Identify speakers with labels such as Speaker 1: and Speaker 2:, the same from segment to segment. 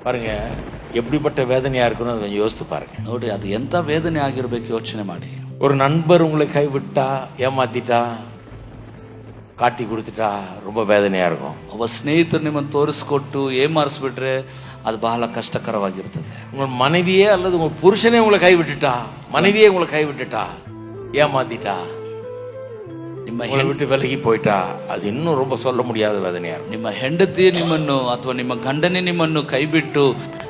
Speaker 1: பாருங்க எப்படிப்பட்ட வேதனையா இருக்குன்னு அதை கொஞ்சம் யோசித்து பாருங்க
Speaker 2: ನೋಡ್ರಿ ಅದು ಎಂತ ವೇದನೆ ಆಗಿರ್ಬೇಕು ಯೋಚನೆ ಮಾಡಿ
Speaker 1: ஒரு நண்பர் உங்களை கைவிட்டா ஏமாத்திட்டா காட்டி கொடுத்துட்டா ரொம்ப வேதனையா இருக்கும்
Speaker 2: ಒಬ್ಬ ಸ್ನೇಹಿತರು ನಿಮ್ಮನ್ನು ತೋರಿಸ್ಕೊಟ್ಟು ಏಮಾರಿಸ್ಬಿಟ್ರೆ ಅದು ಬಹಳ ಕಷ್ಟಕರವಾಗಿರ್ತದೆ
Speaker 1: உங்கள் மனைவியே அல்லது உங்கள் புருஷனே உங்களை கைவிட்டுட்டா மனைவியே உங்களை கைவிட்டுட்டா ஏமாத்திட்டா
Speaker 2: ನಿಮ್ಮ
Speaker 1: உங்களை விட்டு விலகி போயிட்டா அது இன்னும் ரொம்ப சொல்ல முடியாத வேதனையா இருக்கும்
Speaker 2: ನಿಮ್ಮ ಹೆಂಡತಿಯೇ ನಿಮ್ಮನ್ನು ಅಥವಾ ನಿಮ್ಮ ಗಂಡನೇ ನಿಮ್ಮನ್ನು ಕೈಬಿಟ್ಟು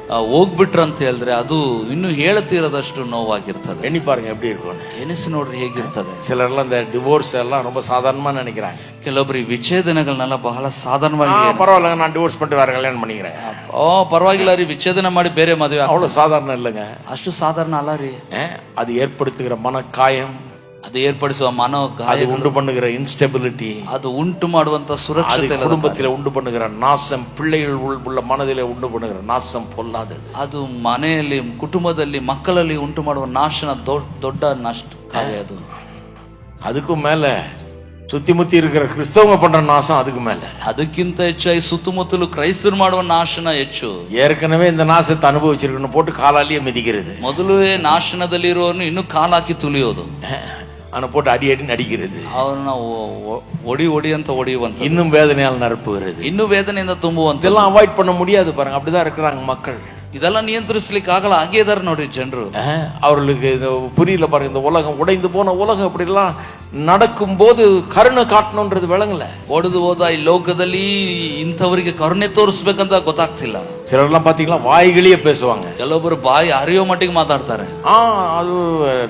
Speaker 2: ಆ, ಹೋಗ್ಬಿಟ್ರು ಅಂತ ಹೇಳಿದ್ರೆ ಅದು ಇನ್ನು ಹೇಳತೀರದಷ್ಟು ನೋವಾಗಿರ್ತದೆ
Speaker 1: எண்ணி பாருங்க எப்படி இருக்கும்னு
Speaker 2: ಎನಿಸಿ ನೋಡ್ರಿ ಹೇಗಿರ್ತದೆ
Speaker 1: சிலர்லாம் இந்த டிவோர்ஸ் எல்லாம் ரொம்ப சாதாரணமா நினைக்கிறாங்க
Speaker 2: ಕೆಲವೊಬ್ರು ಈ ವಿಚ್ಛೇದನಗಳನ್ನೆಲ್ಲ ಬಹಳ ಸಾಧಾರಣವಾಗಿ
Speaker 1: ஆ, பரவாயில்லைங்க நான் டிவோர்ஸ் பண்ணிட்டு வேற கல்யாணம் பண்ணிக்கிறேன்
Speaker 2: ಓ ಪರವಾಗಿಲ್ಲ ರೀ ವಿಚ್ಛೇದನ ಮಾಡಿ ಬೇರೆ ಮದುವೆ ಆಗ್-
Speaker 1: அவ்வளவு சாதாரணம் இல்லைங்க
Speaker 2: ಅಷ್ಟು ಸಾಧಾರಣ ಅಲ್ಲ ರೀ
Speaker 1: ஆ, அது ஏற்படுத்துகிற மனக்காயம்
Speaker 2: ಅದು ಏರ್ಪಡಿಸುವ ಮನೋ ಗಾಯ
Speaker 1: அது உண்டு பண்ணுகிற இன்ஸ்டெபிலிட்டி
Speaker 2: ಅದು ಉಂಟು ಮಾಡುವಂತ
Speaker 1: அது
Speaker 2: ಸುರಕ್ಷತೆ ಇಲ್ಲ.
Speaker 1: குடும்பத்தில் உண்டு பண்ணுகிற நாசம் பிள்ளைகள் உள்- உள்ள மனதிலே உண்டு பண்ணுகிற நாசம் பொல்லாதது
Speaker 2: ಅದು ಮನೆಯಲ್ಲಿ ಕುಟುಂಬದಲ್ಲಿ ಮಕ್ಕಳಲ್ಲಿ ಉಂಟು ಮಾಡುವ ನಾಶನ ದೊಡ್ಡ ದೊಡ್ಡ ನಷ್ಟ ಕಾರ್ಯ ಅದು
Speaker 1: அதுக்கும் மேல சுத்தி முத்தி இருக்கிற கிறிஸ்தவங்க பண்ற நாசம் அதுக்கு மேல
Speaker 2: ಅದಕ್ಕಿಂತ ಹೆಚ್ಚಾಗಿ ಸುತ್ತಮುತ್ತಲು ಕ್ರೈಸ್ತರು ಮಾಡುವ ನಾಶನ ಹೆಚ್ಚು
Speaker 1: ஏற்கனவே இந்த நாசத்தை அனுபவிச்சிருக்கணும் போட்டு காலாலேயே மிதிக்கிறது
Speaker 2: ಮೊದಲೇ ನಾಶನದಲ್ಲಿರುವವನು ಇನ್ನು ಕಾಲಾಕಿ ತುಳಿಯೋದು
Speaker 1: அவனை போட்டு அடி அடி அடிக்கிறது
Speaker 2: ಅವನ್ನ ಒ- ಒ- ಒಡಿ ಒಡಿ ಅಂತ ಹೊಡೆಯುವಂತ
Speaker 1: இன்னும் வேதனையால் நிரப்புகிறது
Speaker 2: ಇನ್ನು ವೇದನೆಯಿಂದ ತುಂಬುವಂತ
Speaker 1: இதெல்லாம் அவாய்ட் பண்ண முடியாது பாருங்க அப்படிதான் இருக்கிறாங்க மக்கள்
Speaker 2: ಇದೆಲ್ಲ ನಿಯಂತ್ರಿಸ್ಲಿಕ್ಕೆ ಆಗಲ್ಲ ಹಾಗೆ ಇದಾರೆ ನೋಡ್ರಿ ಜನರು
Speaker 1: அஹ், அவர்களுக்கு இது புரியல பாருங்க இந்த உலகம் உடைந்து போன உலகம் இப்படிலாம் நடக்கும்போது கருணை காட்டணுன்றது விளங்கல
Speaker 2: ಒಡೆದು ಹೋದ ಈ ಲೋಕದಲ್ಲಿ ಇಂಥವರಿಗೆ ಕರುಣೆ ತೋರಿಸ್ಬೇಕಂತ ಗೊತ್ತಾಗ್ತಿಲ್ಲ
Speaker 1: சிலர்லாம் பாத்தீங்களா வாய்களையே பேசுவாங்க
Speaker 2: ಕೆಲವೊಬ್ಬರು ಬಾಯಿ ಹರಿಯೋ ಮಟ್ಟಿಗೆ ಮಾತಾಡ್ತಾರೆ
Speaker 1: ஆ அது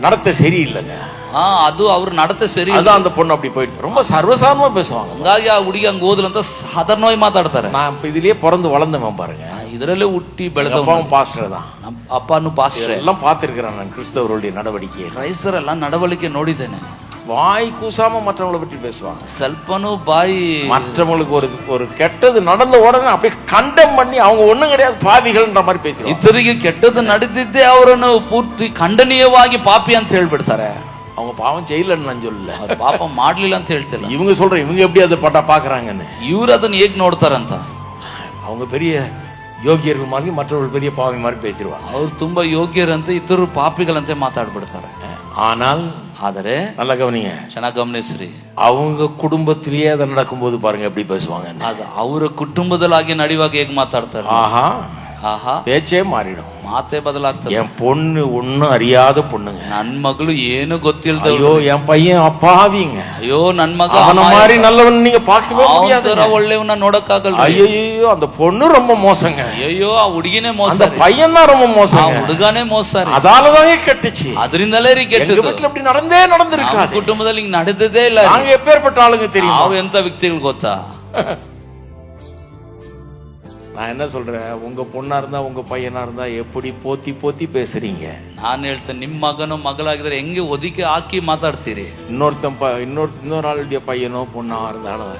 Speaker 1: நடத்த சரியில்லைங்க
Speaker 2: ಹಾ ಅದು ಅವ್ರ ನಡತೆ ಸರಿ
Speaker 1: அதான் அந்த பொண்ணு அப்படி போயிடுச்சு ரொம்ப சர்வசாதாரணமா பேசுவாங்க
Speaker 2: ಹಂಗಾಗಿ ಆ ಹುಡುಗಿ ಹಂಗ ಹೋದ್ಲಂತ ಸಾಧಾರಣವಾಗಿ ಮಾತಾಡ್ತಾರೆ
Speaker 1: நான் இப்ப இதுலயே பிறந்து வளர்ந்தவன் பாருங்க
Speaker 2: ಇದರಲ್ಲೇ ಹುಟ್ಟಿ
Speaker 1: எங்க
Speaker 2: ಬೆಳೆದವ
Speaker 1: அப்பாவும் பாஸ்டர் தான்
Speaker 2: ನಮ್ಮ ಅಪ್ಪನು ಪಾಸ್ಟ್ರೆ
Speaker 1: எல்லாம் பார்த்திருக்கிறேன் நான் கிறிஸ்தவருடைய நடவடிக்கை
Speaker 2: ಕ್ರೈಸ್ತರೆಲ್ಲ ನಡವಳಿಕೆ ನೋಡಿದ್ದೇನೆ
Speaker 1: வாய் கூசாம மற்றவங்களை பற்றி பேசுவாங்க
Speaker 2: ಸ್ವಲ್ಪನೂ ಬಾಯಿ
Speaker 1: மற்றவங்களுக்கு ஒரு ஒரு கெட்டது நடந்த உடனே அப்படியே கண்டம் பண்ணி அவங்க ஒண்ணும் கிடையாது பாவிகள்ன்ற மாதிரி பேசுவாங்க
Speaker 2: ಇತರಿಗೆ ಕೆಟ್ಟದ್ದು ನಡೆದಿದ್ದೇ ಅವರನ್ನು ಪೂರ್ತಿ ಖಂಡನೀಯವಾಗಿ ಪಾಪಿ ಅಂತ ಹೇಳ್ಬಿಡ್ತಾರೆ
Speaker 1: அவங்க பாவம் செய்யலன்னு நான் சொல்லல
Speaker 2: ಅವ್ರು ಪಾಪ ಮಾಡ್ಲಿಲ್ಲ ಅಂತ ಹೇಳ್ತಿಲ್ಲ
Speaker 1: இவங்க சொல்ற இவங்க எப்படி அதை பட்டா பாக்குறாங்கன்னு
Speaker 2: ಇವ್ರು ಅದನ್ನ ಹೇಗ್ ನೋಡ್ತಾರಂತ
Speaker 1: அவங்க பெரிய யோகியர்கள் மாதிரி மற்றவர்கள் பெரிய பாவி மாதிரி பேசிடுவாங்க
Speaker 2: ಅವ್ರು ತುಂಬಾ ಯೋಗ್ಯರಂತೆ ಇತರರು ಪಾಪಿಗಳಂತೆ ಮಾತಾಡ್ಬಿಡ್ತಾರೆ
Speaker 1: ஆனால்
Speaker 2: ಆದರೆ
Speaker 1: நல்லா கவனிங்க
Speaker 2: ಚೆನ್ನಾಗಿ ಗಮನಿಸ್ರಿ
Speaker 1: அவங்க குடும்பத்திலேயே அதை நடக்கும்போது பாருங்க எப்படி பேசுவாங்க
Speaker 2: ಅದು ಅವರ ಕುಟುಂಬದಲ್ಲಿ ಹಾಗೆ ನಡೆಯುವಾಗ ಹೇಗ್ ಮಾತಾಡ್ತಾರೆ
Speaker 1: ஆஹா
Speaker 2: ಆಹಾ
Speaker 1: பேச்சே மாறிடும்
Speaker 2: ಮಾತೇ ಬದಲಾಗ್ತದೆ
Speaker 1: என் பொண்ணு ஒன்னும் அறியாத பொண்ணுங்க
Speaker 2: ನನ್ ಮಗಳು ಏನು ಗೊತ್ತಿಲ್ದ
Speaker 1: ஐயோ என் பையன் அப்பாவிங்க
Speaker 2: ಅಯ್ಯೋ ನನ್ ಮಗ
Speaker 1: அவன மாதிரி நல்லவன் நீங்க பார்க்கவே முடியாது
Speaker 2: ತರ ಒಳ್ಳೆಯವನ್ನ ನೋಡಕ್ಕಾಗಲ್ಲ
Speaker 1: ஐயோ அந்த பொண்ணு ரொம்ப மோசங்க
Speaker 2: ಅಯ್ಯೋ ಆ ಹುಡುಗಿನೇ ಮೋಸ
Speaker 1: அந்த
Speaker 2: ರೀ.
Speaker 1: பையன் தான் ரொம்ப
Speaker 2: ಆ
Speaker 1: மோசங்க
Speaker 2: ಹುಡುಗನೇ ಮೋಸ ರೀ
Speaker 1: அதாலதான் கெட்டுச்சு
Speaker 2: ಅದರಿಂದಲೇ ರೀ
Speaker 1: எங்க
Speaker 2: ಕೆಟ್ಟದ್ದು
Speaker 1: வீட்டுல இப்படி நடந்தே
Speaker 2: ನಮ್ಮ
Speaker 1: நடந்திருக்காது
Speaker 2: ಕುಟುಂಬದಲ್ಲಿ ಹಿಂಗ್ ನಡೆದದೇ ಇಲ್ಲ ರೀ.
Speaker 1: நாங்க எப்பேற்பட்ட ஆளுங்க தெரியுமா
Speaker 2: ನಾವು ಎಂತ ವ್ಯಕ್ತಿಗಳು ಗೊತ್ತಾ
Speaker 1: நான் என்ன சொல்றேன் உங்க பொண்ணா இருந்தா உங்க பையனா இருந்தா எப்படி போத்தி போத்தி பேசுறீங்க
Speaker 2: ನಾನ್ ಹೇಳ್ತೇನೆ ನಿಮ್ ಮಗನು ಮಗಳಾಗಿದ್ರೆ ಹೆಂಗೆ ಒದಿಕೆ ಹಾಕಿ ಮಾತಾಡ್ತೀರಿ
Speaker 1: இன்னொருத்தன் ப- இன்னொரு இன்னொரு ஆளுடைய பையனோ பொண்ணா இருந்தாலும்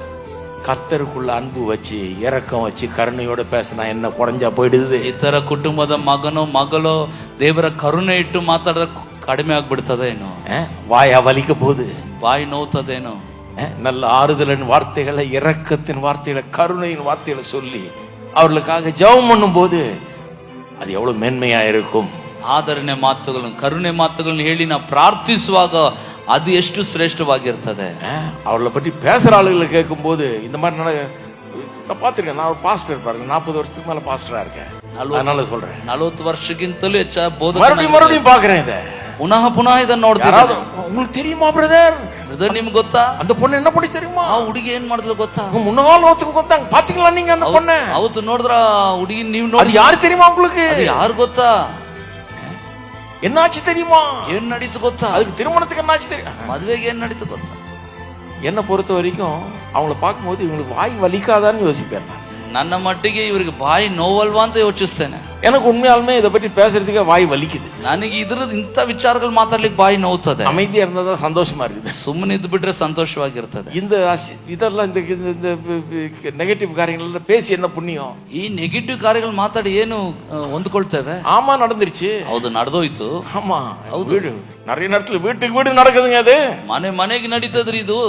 Speaker 1: கர்த்தருக்குள்ள அன்பு வச்சு இரக்கம் வச்சு கருணையோட பேசினா என்ன குறைஞ்சா போயிடுது
Speaker 2: ಇತರ ಕುಟುಂಬದ ಮಗನೋ ಮಗಳೋ ದೇವರ ಕರುಣೆ ಇಟ್ಟು ಮಾತಾಡಿದ್ರೆ ಕಡಿಮೆ ಆಗ್ಬಿಡ್ತದೇನೋ
Speaker 1: அஹ், வாயா வலிக்க போகுது
Speaker 2: ಬಾಯಿ ನೋವ್ತದೇನೋ
Speaker 1: அஹ், நல்ல ஆறுதலின் வார்த்தைகளை இரக்கத்தின் வார்த்தைகளை கருணையின் வார்த்தைகளை சொல்லி அவர்களுக்காக ஜெபம் பண்ணும்போது அது எவ்வளவு மேன்மையா இருக்கும்
Speaker 2: ಆದರಣೆ ಮಾತುಗಳನ್ನು ಕರುಣೆ ಮಾತುಗಳನ್ನು ಹೇಳಿ ನಾವು ಪ್ರಾರ್ಥಿಸುವಾಗ ಅದು ಎಷ್ಟು ಶ್ರೇಷ್ಠವಾಗಿರ್ತದೆ
Speaker 1: அஹ், அவர்களை பற்றி பேசுற ஆளுகளை கேட்கும்போது இந்த மாதிரி நட நான் பார்த்துருக்கேன் நான் ஒரு பாஸ்டர் பாருங்க நாற்பது வருஷத்துக்கு மேல பாஸ்டரா இருக்கேன் அதனால சொல்றேன்
Speaker 2: ನಲವತ್ತು ವರ್ಷಕ್ಕಿಂತಲೂ ಹೆಚ್ಚ ಬೋಧ
Speaker 1: மறுபடியும் மறுபடியும் பாக்குறேன் இதை
Speaker 2: ಪುನಃ ಪುನಃ ಇದನ್ನ ನೋಡ್ತೀರಾ
Speaker 1: யாராவது உங்களுக்கு தெரியுமா பிரதர்
Speaker 2: ಇದು ನಿಮ್ಗೆ ಗೊತ್ತಾ
Speaker 1: அந்த பொண்ணு என்ன பண்ணி தெரியுமா
Speaker 2: ಆ ಹುಡುಗಿ ಏನ್ ಮಾಡಿದ್ಲು ಗೊತ್ತಾ
Speaker 1: அவங்க முன்னாள் ஒருத்தருக்கு கொடுத்தாங்க பாத்தீங்களா நீங்க அந்த பொண்ணு
Speaker 2: ಅವತ್ತು ನೋಡಿದ್ರ ಹುಡುಗಿ ನೀವು
Speaker 1: அது
Speaker 2: ನೋಡಿ
Speaker 1: யாரு தெரியுமா உங்களுக்கு
Speaker 2: ಅದು ಯಾರು ಗೊತ್ತಾ
Speaker 1: என்னாச்சு தெரியுமா
Speaker 2: ಏನ್ ನಡೀತು ಗೊತ್ತಾ
Speaker 1: அதுக்கு திருமணத்துக்கு என்னாச்சு தெரியும்
Speaker 2: ಮದ್ವೆಗೆ ಏನ್ ನಡೀತು ಗೊತ್ತಾ
Speaker 1: என்னை பொறுத்த வரைக்கும் அவங்கள பார்க்கும்போது இவங்களுக்கு வாய் வலிக்காதான்னு யோசிப்பேன் நான்.
Speaker 2: ನನ್ನ ಮಟ್ಟಿಗೆ ಇವ್ರಿಗೆ ಬಾಯಿ ನೋವಲ್ವಾ ಅಂತ ಯೋಚಿಸ್ತೇನೆ
Speaker 1: எனக்கு உண்மையாலுமே இதை பற்றி பேசுறதுக்கே வாய் வலிக்குது
Speaker 2: ನನಗೆ ಇದ್ರದ್ದು ಇಂಥ ವಿಚಾರಗಳು ಮಾತಾಡ್ಲಿಕ್ಕೆ ಬಾಯಿ ನೋವ್ತದೆ
Speaker 1: அமைதியா இருந்தா தான் சந்தோஷமா இருக்குது
Speaker 2: ಸುಮ್ಮನೆ ಇದ್ದು ಬಿಟ್ರೆ ಸಂತೋಷವಾಗಿರ್ತದೆ
Speaker 1: இந்த அசி- இதெல்லாம் இந்த இந்த நெகட்டிவ் காரியங்கள் எல்லாம் பேசி என்ன புண்ணியம்
Speaker 2: ಈ ನೆಗೆಟಿವ್ ಕಾರ್ಯಗಳು ಮಾತಾಡಿ ಏನು ಆ, ಹೊಂದ್ಕೊಳ್ತೇವೆ
Speaker 1: ஆமா நடந்துருச்சு
Speaker 2: ಹೌದು ನಡೆದೋಯ್ತು
Speaker 1: ஆமா வீடு நிறைய நேரத்துல வீட்டுக்கு வீடு நடக்குதுங்க அது
Speaker 2: ಮನೆ ಮನೆಗೆ ನಡೀತದ್ರಿ ಇದು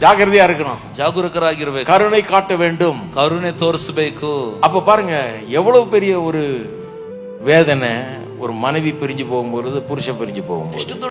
Speaker 1: ஜாக்கிரதையா இருக்கணும்
Speaker 2: ಜಾಗರೂಕರಾಗಿರ್ಬೇಕು
Speaker 1: கருணை காட்ட வேண்டும்
Speaker 2: ಕರುಣೆ ತೋರಿಸ್ಬೇಕು
Speaker 1: அப்ப பாருங்க எவ்வளவு பெரிய ஒரு வேதனை ஒரு மனைவி பிரிஞ்சு போகும்பொழுது புருஷன் பிரிஞ்சு போகும்போது.